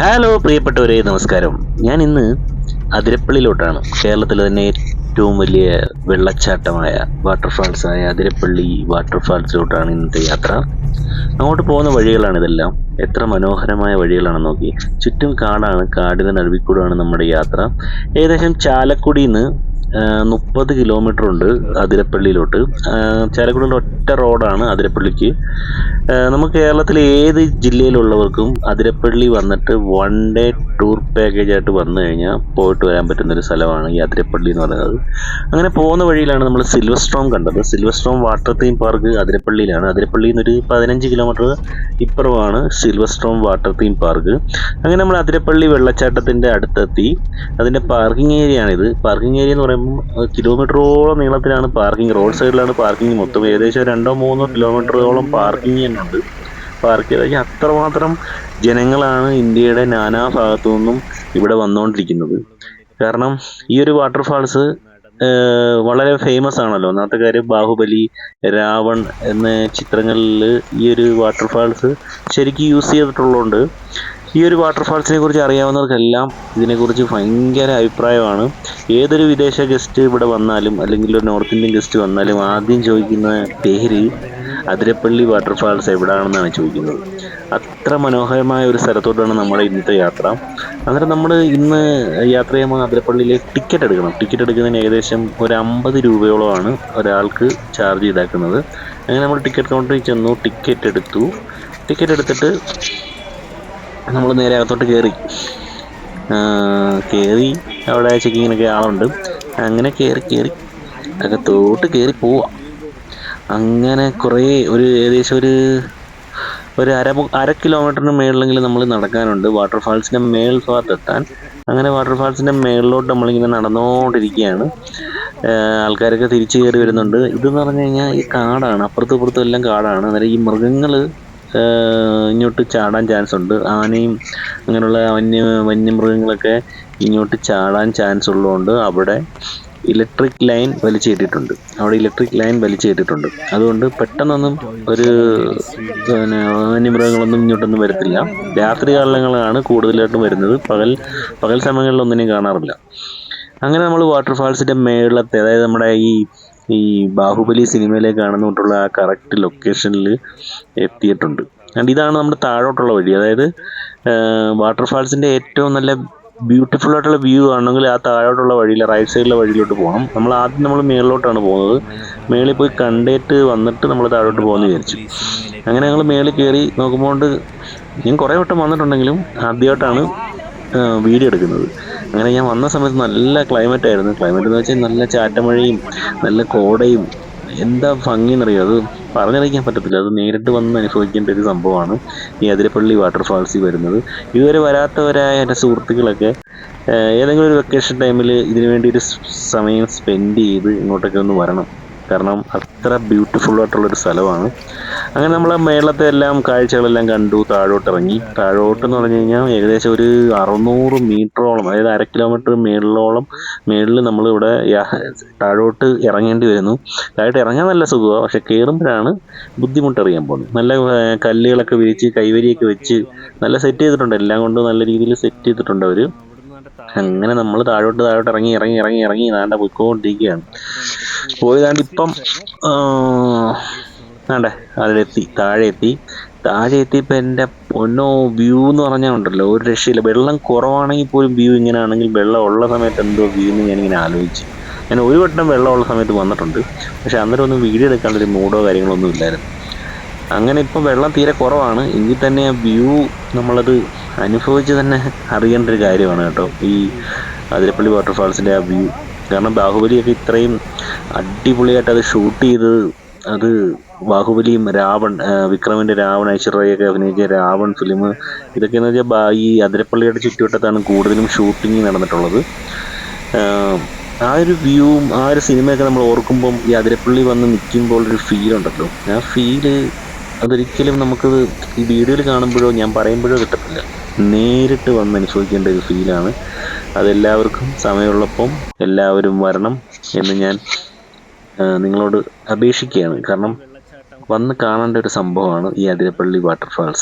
Hello പ്രിയപ്പെട്ടവരെ നമസ്കാരം. ഞാൻ ഇന്ന് അതിരപ്പള്ളിയിലോട്ടാണ്. കേരളത്തിലെ തന്നെ ഏറ്റവും വലിയ വെള്ളച്ചാട്ടമായ വാട്ടർഫാൾസ് വാട്ടർഫാൾസായ അതിരപ്പള്ളി വാട്ടർഫാൾസിലോട്ടാണ് ഇന്നത്തെ യാത്ര. അങ്ങോട്ട് പോകുന്ന വഴികളാണ് ഇതെല്ലാം. എത്ര മനോഹരമായ വഴികളാണ് നോക്കി. ചുറ്റും കാടാണ് കാടിന് കൂടെയാണ് നമ്മുടെ യാത്ര. ഏകദേശം ചാലക്കുടിയിൽ നിന്ന് മുപ്പത് കിലോമീറ്റർ ഉണ്ട് അതിരപ്പള്ളിയിലോട്ട്. ചാലക്കുടിയിൽ ഒറ്റ റോഡാണ് അതിരപ്പള്ളിക്ക്. നമുക്ക് കേരളത്തിലെ ഏത് ജില്ലയിലുള്ളവർക്കും അതിരപ്പള്ളി വന്നിട്ട് വൺ ഡേ ടൂർ പാക്കേജ് ആയിട്ട് വന്നു കഴിഞ്ഞാൽ പോയിട്ട് വരാൻ പറ്റുന്ന ഒരു സ്ഥലമാണ് ഈ അതിരപ്പള്ളി എന്ന് പറയുന്നത്. അങ്ങനെ പോകുന്ന വഴിയിലാണ് നമ്മൾ സിൽവർ സ്ട്രോം കണ്ടത്. Silver Storm water theme park അതിരപ്പള്ളിയിലാണ്. അതിരപ്പള്ളിയിൽ നിന്ന് ഒരു പതിനഞ്ച് kilometre ഇപ്പുറമാണ് Silver Storm water theme park. അങ്ങനെ നമ്മൾ അതിരപ്പള്ളി വെള്ളച്ചാട്ടത്തിന്റെ അടുത്തെത്തി. അതിന്റെ പാർക്കിംഗ് ഏരിയ ആണിത്. പാർക്കിംഗ് ഏരിയ എന്ന് പറയുമ്പോൾ കിലോമീറ്ററോളം നീളത്തിലാണ് പാർക്കിംഗ്. റോഡ് സൈഡിലാണ് പാർക്കിംഗ്. മൊത്തം ഏകദേശം രണ്ടോ മൂന്നോ കിലോമീറ്ററോളം പാർക്കിംഗ് തന്നെ ഉണ്ട് പാർക്ക് ചെയ്ത് അത്രമാത്രം ജനങ്ങളാണ് ഇന്ത്യയുടെ നാനാ ഭാഗത്തു നിന്നും ഇവിടെ വന്നുകൊണ്ടിരിക്കുന്നത് കാരണം ഈ ഒരു വാട്ടർഫാൾസ് വളരെ ഫേമസ് ആണല്ലോ. ഒന്നാമത്തെ കാര്യം ബാഹുബലി രാവൺ എന്ന ചിത്രങ്ങളിൽ ഈ ഒരു വാട്ടർഫാൾസ് ശരിക്കും യൂസ് ചെയ്തിട്ടുള്ളതുകൊണ്ട് ഈ ഒരു വാട്ടർഫാൾസിനെ കുറിച്ച് അറിയാവുന്നവർക്കെല്ലാം ഇതിനെക്കുറിച്ച് ഭയങ്കര അഭിപ്രായമാണ്. ഏതൊരു വിദേശ ഗസ്റ്റ് ഇവിടെ വന്നാലും അല്ലെങ്കിൽ ഒരു നോർത്ത് ഇന്ത്യൻ ഗസ്റ്റ് വന്നാലും ആദ്യം ചോദിക്കുന്ന പേര് അതിരപ്പള്ളി വാട്ടർഫാൾസ് എവിടെയാണെന്നാണ് ചോദിക്കുന്നത്. അത്ര മനോഹരമായ ഒരു സ്ഥലത്തോട്ടാണ് നമ്മുടെ ഇന്നത്തെ യാത്ര. അന്നേരം നമ്മൾ ഇന്ന് യാത്ര ചെയ്യുമ്പോൾ അതിരപ്പള്ളിയിലെ ടിക്കറ്റ് എടുക്കണം. ടിക്കറ്റ് എടുക്കുന്നതിന് ഏകദേശം ഒരു അമ്പത് രൂപയോളമാണ് ഒരാൾക്ക് ചാർജ് ഈടാക്കുന്നത് അങ്ങനെ നമ്മൾ ടിക്കറ്റ് കൗണ്ടറിൽ ചെന്നു ടിക്കറ്റ് എടുത്തു. ടിക്കറ്റ് എടുത്തിട്ട് നമ്മൾ നേരെ അകത്തോട്ട് കയറി കയറി അവിടെ ചെക്കിങ്ങിനൊക്കെ ആളുണ്ട്. അങ്ങനെ കയറി കയറി അകത്തോട്ട് കയറി പോവാം. അങ്ങനെ കുറേ ഒരു ഏകദേശം ഒരു ഒരു അര അര കിലോമീറ്ററിന് മേളിലെങ്കിലും നമ്മൾ നടക്കാനുണ്ട്. വാട്ടർഫാൾസിന്റെ മേൽ ഭാഗത്തെത്താൻ. അങ്ങനെ വാട്ടർഫാൾസിന്റെ മേളിലോട്ട് നമ്മളിങ്ങനെ നടന്നുകൊണ്ടിരിക്കുകയാണ് ആൾക്കാരൊക്കെ തിരിച്ചു കയറി വരുന്നുണ്ട്. ഇതെന്ന് പറഞ്ഞു കഴിഞ്ഞാൽ ഈ കാടാണ്. അപ്പുറത്തും ഇപ്പുറത്തും എല്ലാം കാടാണ്. അന്നേരം ഈ മൃഗങ്ങൾ ഇങ്ങോട്ട് ചാടാൻ ചാൻസ് ഉണ്ട്. ആനയും അങ്ങനെയുള്ള വന്യ വന്യമൃഗങ്ങളൊക്കെ ഇങ്ങോട്ട് ചാടാൻ ചാൻസ് ഉള്ളതുകൊണ്ട് അവിടെ ഇലക്ട്രിക് ലൈൻ വലിച്ചേറ്റിട്ടുണ്ട്. അവിടെ ഇലക്ട്രിക് ലൈൻ വലിച്ചേറ്റിട്ടുണ്ട്. അതുകൊണ്ട് പെട്ടെന്നൊന്നും ഒരു വന്യമൃഗങ്ങളൊന്നും ഇങ്ങോട്ടൊന്നും വരത്തില്ല. രാത്രി കാലങ്ങളാണ് കൂടുതലായിട്ടും വരുന്നത്. പകൽ പകൽ സമയങ്ങളിലൊന്നിനെയും കാണാറില്ല. അങ്ങനെ നമ്മൾ വാട്ടർഫാൾസിന്റെ മേളത്തെ അതായത് നമ്മുടെ ഈ ഈ ബാഹുബലി സിനിമയിലേക്ക് കാണുന്നോട്ടുള്ള ആ കറക്റ്റ് ലൊക്കേഷനിൽ എത്തിയിട്ടുണ്ട്. ആൻഡ് ഇതാണ് നമ്മുടെ താഴോട്ടുള്ള വഴി. അതായത് വാട്ടർഫാൾസിന്റെ ഏറ്റവും നല്ല ബ്യൂട്ടിഫുൾ ആയിട്ടുള്ള വ്യൂ ആണെങ്കിൽ ആ താഴോട്ടുള്ള വഴിയിൽ റൈറ്റ് സൈഡിലെ വഴിയിലോട്ട് പോകണം. നമ്മൾ ആദ്യം നമ്മൾ മേളിലോട്ടാണ് പോകുന്നത്. മേളിൽ പോയി കണ്ടേറ്റ് വന്നിട്ട് നമ്മൾ താഴോട്ട് പോകുമെന്ന് വിചാരിച്ചു. അങ്ങനെ ഞങ്ങൾ മേളിൽ കയറി നോക്കുമ്പോൾ ഞാൻ കുറേ വട്ടം വന്നിട്ടുണ്ടെങ്കിലും ആദ്യമായിട്ടാണ് വീഡിയോ എടുക്കുന്നത്. അങ്ങനെ ഞാൻ വന്ന സമയത്ത് നല്ല ക്ലൈമറ്റ് ആയിരുന്നു. ക്ലൈമറ്റ് എന്ന് വെച്ചാൽ നല്ല ചാറ്റമഴയും നല്ല കോടയും എന്താ ഭംഗി എന്നറിയോ അത് പറഞ്ഞറിയിക്കാൻ പറ്റത്തില്ല. അത് നേരിട്ട് വന്ന് അനുഭവിക്കേണ്ട ഒരു സംഭവമാണ് ഈ അതിരപ്പള്ളി വാട്ടർഫാൾസിൽ വരുന്നത്. ഇതുവരെ വരാത്തവരായ എന്റെ സുഹൃത്തുക്കളൊക്കെ ഏതെങ്കിലും ഒരു വെക്കേഷൻ ടൈമിൽ ഇതിനു വേണ്ടി ഒരു സമയം സ്പെൻഡ് ചെയ്ത് ഇങ്ങോട്ടൊക്കെ ഒന്ന് വരണം. കാരണം അത്ര ബ്യൂട്ടിഫുൾ ആയിട്ടുള്ള ഒരു സ്ഥലമാണ്. അങ്ങനെ നമ്മൾ മേളത്തെ എല്ലാം കാഴ്ചകളെല്ലാം കണ്ടു താഴോട്ട് ഇറങ്ങി. താഴോട്ട് എന്ന് പറഞ്ഞു കഴിഞ്ഞാൽ ഏകദേശം ഒരു അറുന്നൂറ് മീറ്ററോളം അതായത് അര കിലോമീറ്റർ മേളിലോളം മേളിൽ നമ്മൾ ഇവിടെ താഴോട്ട് ഇറങ്ങേണ്ടി വരുന്നു. താഴോട്ട് ഇറങ്ങാൻ നല്ല സുഖമാണ് പക്ഷെ കയറുമ്പോഴാണ് ബുദ്ധിമുട്ടറിയാൻ പോകുന്നത്. നല്ല കല്ലുകളൊക്കെ വിരിച്ച് കൈവരിയൊക്കെ വെച്ച് നല്ല സെറ്റ് ചെയ്തിട്ടുണ്ട്. എല്ലാം കൊണ്ടും നല്ല രീതിയിൽ സെറ്റ് ചെയ്തിട്ടുണ്ട് അവർ അങ്ങനെ നമ്മൾ താഴോട്ട് താഴോട്ട് ഇറങ്ങി ഇറങ്ങി ഇറങ്ങി ഇറങ്ങി നാണ്ട പോയിക്കൊണ്ടിരിക്കുകയാണ്. പോയി താണ്ട് ഇപ്പം വേണ്ടേ അതിലെത്തി താഴെ എത്തി താഴെ എത്തിയപ്പോൾ എന്റെ പൊന്നോ വ്യൂ എന്ന് പറഞ്ഞാൽ ഉണ്ടല്ലോ ഒരു രക്ഷയില്ല. വെള്ളം കുറവാണെങ്കിൽ പോലും വ്യൂ ഇങ്ങനെ ആണെങ്കിൽ വെള്ളം ഉള്ള സമയത്ത് എന്തോ വ്യൂ എന്ന് ഞാനിങ്ങനെ ആലോചിച്ചു. ഞാൻ ഒരു വട്ടം വെള്ളം ഉള്ള സമയത്ത് വന്നിട്ടുണ്ട്. പക്ഷെ അന്നേരം ഒന്നും വീഡിയോ എടുക്കാണ്ടൊരു മൂഡോ കാര്യങ്ങളോ ഒന്നും ഇല്ലായിരുന്നു. അങ്ങനെ ഇപ്പം വെള്ളം തീരെ കുറവാണ്. എങ്കിൽ തന്നെ ആ വ്യൂ നമ്മളത് അനുഭവിച്ച് തന്നെ അറിയേണ്ട ഒരു കാര്യമാണ് കേട്ടോ. ഈ അതിരപ്പള്ളി വാട്ടർഫാൾസിന്റെ ആ വ്യൂ കാരണം ബാഹുബലിയൊക്കെ ഇത്രയും അടിപൊളിയായിട്ട് അത് ഷൂട്ട് ചെയ്ത് അത് ബാഹുബലിയും രാവൺ വിക്രമിന്റെ രാവൺ ഐശ്വര്യയൊക്കെ അഭിനയിച്ച രാവൺ ഫിലിം ഇതൊക്കെ എന്ന് വെച്ചാൽ ഈ അതിരപ്പള്ളിയുടെ ചുറ്റുവട്ടത്താണ് കൂടുതലും ഷൂട്ടിംഗ് നടന്നിട്ടുള്ളത്. ആ ഒരു വ്യൂവും ആ ഒരു സിനിമയൊക്കെ നമ്മൾ ഓർക്കുമ്പം ഈ അതിരപ്പള്ളി വന്ന് നിൽക്കുമ്പോൾ ഒരു ഫീൽ ഉണ്ടല്ലോ. ആ ഫീൽ അതൊരിക്കലും നമുക്ക് ഈ വീഡിയോയിൽ കാണുമ്പോഴോ ഞാൻ പറയുമ്പോഴോ കിട്ടത്തില്ല. നേരിട്ട് വന്ന് അനുഭവിക്കേണ്ട ഒരു ഫീലാണ് അതെല്ലാവർക്കും സമയമുള്ളപ്പം എല്ലാവരും വരണം എന്ന് ഞാൻ നിങ്ങളോട് അപേക്ഷിക്കുകയാണ്. കാരണം വന്ന് കാണേണ്ട ഒരു സംഭവമാണ് ഈ അതിരപ്പള്ളി വാട്ടർഫാൾസ്